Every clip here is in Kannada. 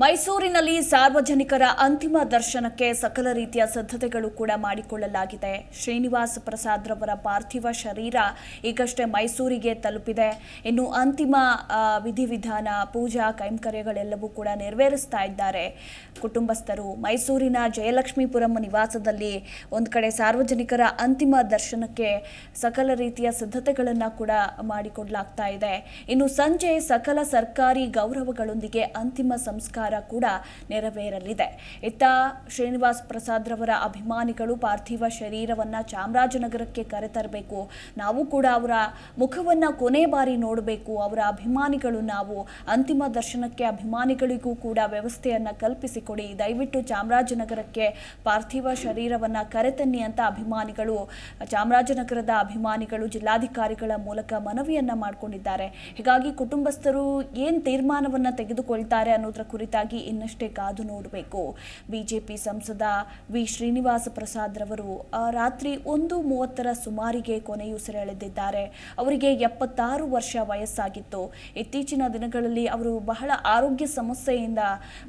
ಮೈಸೂರಿನಲ್ಲಿ ಸಾರ್ವಜನಿಕರ ಅಂತಿಮ ದರ್ಶನಕ್ಕೆ ಸಕಲ ರೀತಿಯ ಸಿದ್ಧತೆಗಳು ಕೂಡ ಮಾಡಿಕೊಳ್ಳಲಾಗಿದೆ. ಶ್ರೀನಿವಾಸ್ ಪ್ರಸಾದ್ ರವರ ಪಾರ್ಥಿವ ಶರೀರ ಈಗಷ್ಟೇ ಮೈಸೂರಿಗೆ ತಲುಪಿದೆ. ಇನ್ನು ಅಂತಿಮ ವಿಧಿವಿಧಾನ, ಪೂಜಾ ಕೈಂಕರ್ಯಗಳೆಲ್ಲವೂ ಕೂಡ ನೆರವೇರಿಸ್ತಾ ಇದ್ದಾರೆ. ಕುಟುಂಬಸ್ಥರು ಮೈಸೂರಿನ ಜಯಲಕ್ಷ್ಮೀಪುರಂ ನಿವಾಸದಲ್ಲಿ ಒಂದು ಕಡೆ ಸಾರ್ವಜನಿಕರ ಅಂತಿಮ ದರ್ಶನಕ್ಕೆ ಸಕಲ ರೀತಿಯ ಸಿದ್ಧತೆಗಳನ್ನು ಕೂಡ ಮಾಡಿಕೊಡಲಾಗ್ತಾ ಇದೆ. ಇನ್ನು ಸಂಜೆ ಸಕಲ ಸರ್ಕಾರಿ ಗೌರವಗಳೊಂದಿಗೆ ಅಂತಿಮ ಸಂಸ್ಕಾರ ಕೂಡ ನೆರವೇರಲಿದೆ. ಇತ್ತ ಶ್ರೀನಿವಾಸ್ ಪ್ರಸಾದ್ ರವರ ಅಭಿಮಾನಿಗಳು ಪಾರ್ಥಿವ ಶರೀರವನ್ನ ಚಾಮರಾಜನಗರಕ್ಕೆ ಕರೆತರಬೇಕು. ನಾವು ಕೂಡ ಅವರ ಮುಖವನ್ನ ಕೊನೆ ಬಾರಿ ನೋಡಬೇಕು. ಅವರ ಅಭಿಮಾನಿಗಳು ನಾವು ಅಂತಿಮ ದರ್ಶನಕ್ಕೆ ಅಭಿಮಾನಿಗಳಿಗೂ ಕೂಡ ವ್ಯವಸ್ಥೆಯನ್ನ ಕಲ್ಪಿಸಿಕೊಡಿ. ದಯವಿಟ್ಟು ಚಾಮರಾಜನಗರಕ್ಕೆ ಪಾರ್ಥಿವ ಶರೀರವನ್ನ ಕರೆತನ್ನಿ ಅಂತ ಅಭಿಮಾನಿಗಳು, ಚಾಮರಾಜನಗರದ ಅಭಿಮಾನಿಗಳು, ಜಿಲ್ಲಾಧಿಕಾರಿಗಳ ಮೂಲಕ ಮನವಿಯನ್ನ ಮಾಡಿಕೊಂಡಿದ್ದಾರೆ. ಹೀಗಾಗಿ ಕುಟುಂಬಸ್ಥರು ಏನ್ ತೀರ್ಮಾನವನ್ನ ತೆಗೆದುಕೊಳ್ತಾರೆ ಅನ್ನೋದರ ಕುರಿತಾಗಿ ಇನ್ನಷ್ಟೇ ಕಾದು ನೋಡಬೇಕು. ಬಿಜೆಪಿ ಸಂಸದ ವಿ. ಶ್ರೀನಿವಾಸ ಪ್ರಸಾದ್ ರವರು ರಾತ್ರಿ ಒಂದು ಮೂವತ್ತರ ಸುಮಾರಿಗೆ ಕೊನೆಯುಸಿರೆಳೆದಿದ್ದಾರೆ ಅವರಿಗೆ ಎಪ್ಪತ್ತಾರು ವರ್ಷ ವಯಸ್ಸಾಗಿತ್ತು. ಇತ್ತೀಚಿನ ದಿನಗಳಲ್ಲಿ ಅವರು ಬಹಳ ಆರೋಗ್ಯ ಸಮಸ್ಯೆಯಿಂದ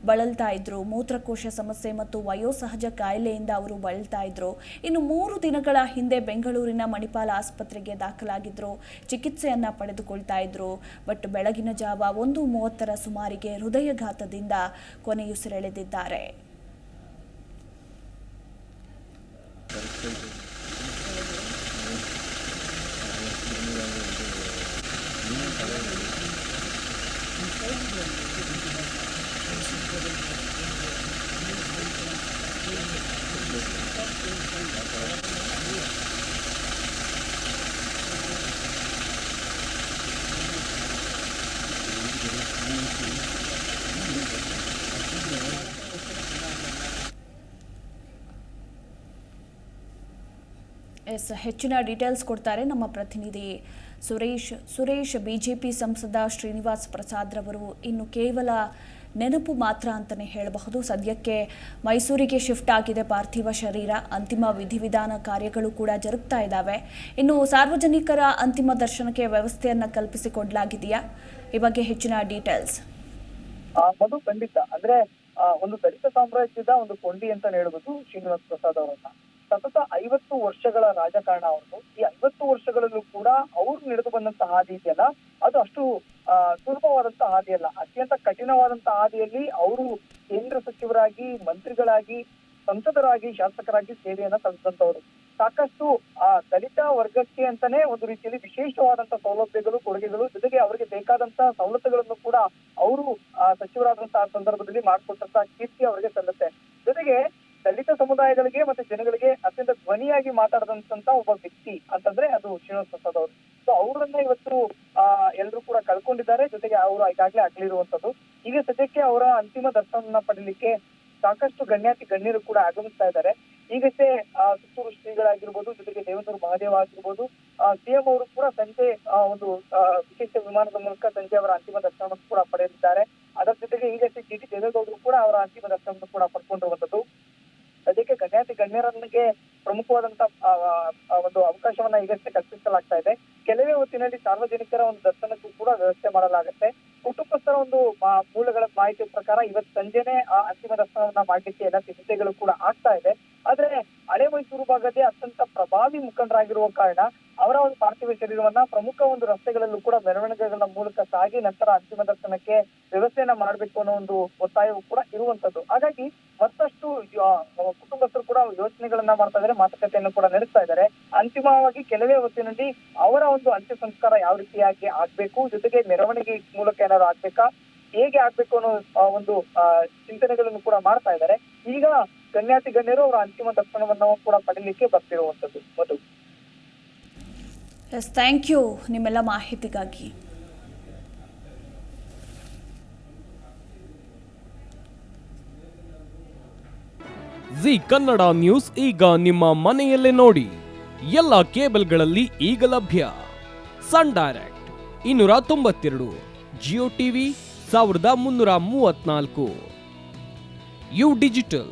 ಬಳಲ್ತಾ ಇದ್ರು. ಮೂತ್ರಕೋಶ ಸಮಸ್ಯೆ ಮತ್ತು ವಯೋಸಹಜ ಕಾಯಿಲೆಯಿಂದ ಅವರು ಬಳಲ್ತಾ ಇದ್ರು. ಇನ್ನು ಮೂರು ದಿನಗಳ ಹಿಂದೆ ಬೆಂಗಳೂರಿನ ಮಣಿಪಾಲ ಆಸ್ಪತ್ರೆಗೆ ದಾಖಲಾಗಿದ್ರು. ಚಿಕಿತ್ಸೆಯನ್ನ ಪಡೆದುಕೊಳ್ತಾ ಇದ್ರು. ಬಟ್ ಬೆಳಗಿನ ಜಾವ ಒಂದು ಮೂವತ್ತರ ಸುಮಾರಿಗೆ ಹೃದಯಘಾತದಿಂದ ಕೊನೆಯುಸಿರೆಳೆದಿದ್ದಾರೆ ಎಸ್, ಹೆಚ್ಚಿನ ಡೀಟೇಲ್ಸ್ ಕೊಡ್ತಾರೆ ನಮ್ಮ ಪ್ರತಿನಿಧಿ ಸುರೇಶ್. ಸುರೇಶ್ ಬಿಜೆಪಿ ಸಂಸದ ಶ್ರೀನಿವಾಸ್ ಪ್ರಸಾದ್ರವರು ಇನ್ನು ಕೇವಲ ನೆನಪು ಮಾತ್ರ ಅಂತಲೇ ಹೇಳಬಹುದು. ಸದ್ಯಕ್ಕೆ ಮೈಸೂರಿಗೆ ಶಿಫ್ಟ್ ಆಗಿದೆ ಪಾರ್ಥಿವ ಶರೀರ. ಅಂತಿಮ ವಿಧಿವಿಧಾನ ಕಾರ್ಯಗಳು ಕೂಡ ಜರುಗ್ತಾ ಇದ್ದಾವೆ. ಇನ್ನು ಸಾರ್ವಜನಿಕರ ಅಂತಿಮ ದರ್ಶನಕ್ಕೆ ವ್ಯವಸ್ಥೆಯನ್ನು ಕಲ್ಪಿಸಿಕೊಡಲಾಗಿದೆಯಾ? ಈ ಬಗ್ಗೆ ಹೆಚ್ಚಿನ ಡೀಟೇಲ್ಸ್ ಅದು ಖಂಡಿತ. ಅಂದ್ರೆ ಒಂದು ದಲಿತ ಸಾಮ್ರಾಜ್ಯದ ಒಂದು ಕೊಂಡಿ ಅಂತ ಹೇಳಬಹುದು ಶ್ರೀನಿವಾಸ್ ಪ್ರಸಾದ್ ಅವರನ್ನ. ಸತತ ಐವತ್ತು ವರ್ಷಗಳ ರಾಜಕಾರಣ ಅವ್ರದ್ದು. ಈ ಐವತ್ತು ವರ್ಷಗಳಲ್ಲೂ ಕೂಡ ಅವ್ರು ನಡೆದು ಬಂದಂತ ಹಾದಿ ಇದೆಯಲ್ಲ, ಅದು ಅಷ್ಟು ಸುಲಭವಾದಂತ ಹಾದಿಯಲ್ಲ ಅತ್ಯಂತ ಕಠಿಣವಾದಂತ ಹಾದಿಯಲ್ಲಿ ಅವರು ಕೇಂದ್ರ ಸಚಿವರಾಗಿ, ಮಂತ್ರಿಗಳಾಗಿ, ಸಂಸದರಾಗಿ, ಶಾಸಕರಾಗಿ ಸೇವೆಯನ್ನ ಸಲ್ಲಿಸಿದಂತವರು ಸಾಕಷ್ಟು, ಆ, ದಲಿತ ವರ್ಗಕ್ಕೆ ಅಂತಾನೆ ಒಂದು ರೀತಿಯಲ್ಲಿ ವಿಶೇಷವಾದಂತಹ ಸೌಲಭ್ಯಗಳು, ಕೊಡುಗೆಗಳು, ಜೊತೆಗೆ ಅವರಿಗೆ ಬೇಕಾದಂತಹ ಸವಲತ್ತುಗಳನ್ನು ಕೂಡ ಅವರು ಸಚಿವರಾದಂತಹ ಸಂದರ್ಭದಲ್ಲಿ ಮಾಡಿಕೊಟ್ಟಂತಹ ಕೀರ್ತಿ ಅವರಿಗೆ ಸಲ್ಲುತ್ತೆ. ಜೊತೆಗೆ ದಲಿತ ಸಮುದಾಯಗಳಿಗೆ ಮತ್ತೆ ಜನಗಳಿಗೆ ಅತ್ಯಂತ ಧ್ವನಿಯಾಗಿ ಮಾತಾಡದಂತ ಒಬ್ಬ ವ್ಯಕ್ತಿ ಅಂತಂದ್ರೆ ಅದು ಶ್ರೀನಿವಾಸ್ ಪ್ರಸಾದ್ ಅವರು. ಸೊ ಅವರನ್ನ ಇವತ್ತು ಆ ಎಲ್ಲರೂ ಕೂಡ ಕಳ್ಕೊಂಡಿದ್ದಾರೆ. ಜೊತೆಗೆ ಅವರು ಈಗಾಗಲೇ ಅಗಲಿರುವಂತದ್ದು ಈಗ ಸದ್ಯಕ್ಕೆ ಅವರ ಅಂತಿಮ ದರ್ಶನ ಪಡೀಲಿಕ್ಕೆ ಸಾಕಷ್ಟು ಗಣ್ಯಾತಿ ಗಣ್ಯರು ಕೂಡ ಆಗಮಿಸ್ತಾ ಇದ್ದಾರೆ. ಈಗಷ್ಟೇ ಆ, ಸುತ್ತೂರು ಶ್ರೀಗಳಾಗಿರ್ಬೋದು ಜೊತೆಗೆ ದೇವೇಂದ್ರ ಮಹಾದೇವ ಆಗಿರ್ಬೋದು ಸಿಎಂ ಅವರು ಕೂಡ ಸಂಜೆ ಒಂದು ವಿಶೇಷ ವಿಮಾನದ ಮೂಲಕ ಸಂಜೆ ಅವರ ಅಂತಿಮ ದರ್ಶನವನ್ನು ಕೂಡ ಪಡೆಯಲಿದ್ದಾರೆ ಅದರ ಜೊತೆಗೆ ಈಗಷ್ಟೇ ಟಿ ದೇವೇಗೌಡರು ಕೂಡ ಅವರ ಅಂತಿಮ ದರ್ಶನವನ್ನು ಕೂಡ ಪಡ್ಕೊಂಡಿರುವಂತದ್ದು. ಗಣ್ಯಾತಿ ಗಣ್ಯರನ್ನಿಗೆ ಪ್ರಮುಖವಾದಂತ ಒಂದು ಅವಕಾಶವನ್ನ ಈಗಷ್ಟೇ ಕಲ್ಪಿಸಲಾಗ್ತಾ ಇದೆ. ಕೆಲವೇ ಹೊತ್ತಿನಲ್ಲಿ ಸಾರ್ವಜನಿಕರ ಒಂದು ದರ್ಶನಕ್ಕೂ ಕೂಡ ವ್ಯವಸ್ಥೆ ಮಾಡಲಾಗುತ್ತೆ. ಕುಟುಂಬಸ್ಥರ ಒಂದು ಮೂಲಗಳ ಮಾಹಿತಿ ಪ್ರಕಾರ ಇವತ್ತು ಸಂಜೆನೆ ಆ ಅಂತಿಮ ದರ್ಶನವನ್ನ ಮಾಡಲಿಕ್ಕೆ ಎಲ್ಲ ಸಿದ್ಧತೆಗಳು ಕೂಡ ಆಗ್ತಾ ಇದೆ. ಆದ್ರೆ ಹಳೆ ಮೈಸೂರು ಭಾಗದೇ ಅತ್ಯಂತ ಪ್ರಭಾವಿ ಮುಖಂಡರಾಗಿರುವ ಕಾರಣ ಅವರ ಒಂದು ಪಾರ್ಥಿವ ಶರೀರವನ್ನ ಪ್ರಮುಖ ಒಂದು ರಸ್ತೆಗಳಲ್ಲೂ ಕೂಡ ಮೆರವಣಿಗೆಗಳ ಮೂಲಕ ಸಾಗಿ ನಂತರ ಅಂತಿಮ ದರ್ಶನಕ್ಕೆ ವ್ಯವಸ್ಥೆಯನ್ನ ಮಾಡಬೇಕು ಅನ್ನೋ ಒಂದು ಒತ್ತಾಯವು ಕೂಡ ಇರುವಂತದ್ದು. ಹಾಗಾಗಿ ಮತ್ತಷ್ಟು ಕುಟುಂಬಸ್ಥರು ಕೂಡ ಯೋಚನೆಗಳನ್ನ ಮಾಡ್ತಾ ಇದ್ದಾರೆ ಮಾತುಕತೆಯನ್ನು ಕೂಡ ನಡೆಸ್ತಾ ಇದ್ದಾರೆ ಅಂತಿಮವಾಗಿ ಕೆಲವೇ ಹೊತ್ತಿನಲ್ಲಿ ಅವರ ಒಂದು ಅಂತ್ಯ ಸಂಸ್ಕಾರ ಯಾವ ರೀತಿಯಾಗಿ ಆಗ್ಬೇಕು, ಜೊತೆಗೆ ಮೆರವಣಿಗೆ ಮೂಲಕ ಏನಾದ್ರು ಆಗ್ಬೇಕಾ, ಹೇಗೆ ಆಗ್ಬೇಕು ಅನ್ನೋ ಒಂದು ಚಿಂತನೆಗಳನ್ನು ಕೂಡ ಮಾಡ್ತಾ ಇದ್ದಾರೆ ಈಗ ಗಣ್ಯಾತಿ ಗಣ್ಯರು ಅವರ ಅಂತಿಮ ದರ್ಶನವನ್ನು ಕೂಡ ಪಡೀಲಿಕ್ಕೆ ಬರ್ತಿರುವಂತದ್ದು ಮಧು. ಎಸ್ ಥ್ಯಾಂಕ್ ಯು ನಿಮ್ಮೆಲ್ಲ ಮಾಹಿತಿಗಾಗಿ. ಜಿ ಕನ್ನಡ ನ್ಯೂಸ್ ಈಗ ನಿಮ್ಮ ಮನೆಯಲ್ಲೇ ನೋಡಿ. ಎಲ್ಲ ಕೇಬಲ್ಗಳಲ್ಲಿ ಈಗ ಲಭ್ಯ. ಸನ್ ಡೈರೆಕ್ಟ್ ಇನ್ನೂರ ತೊಂಬತ್ತೆರಡು ಜಿಯೋ ಟಿವಿ ಸಾವಿರದ ಮುನ್ನೂರ ಮೂವತ್ನಾಲ್ಕು ಯು ಡಿಜಿಟಲ್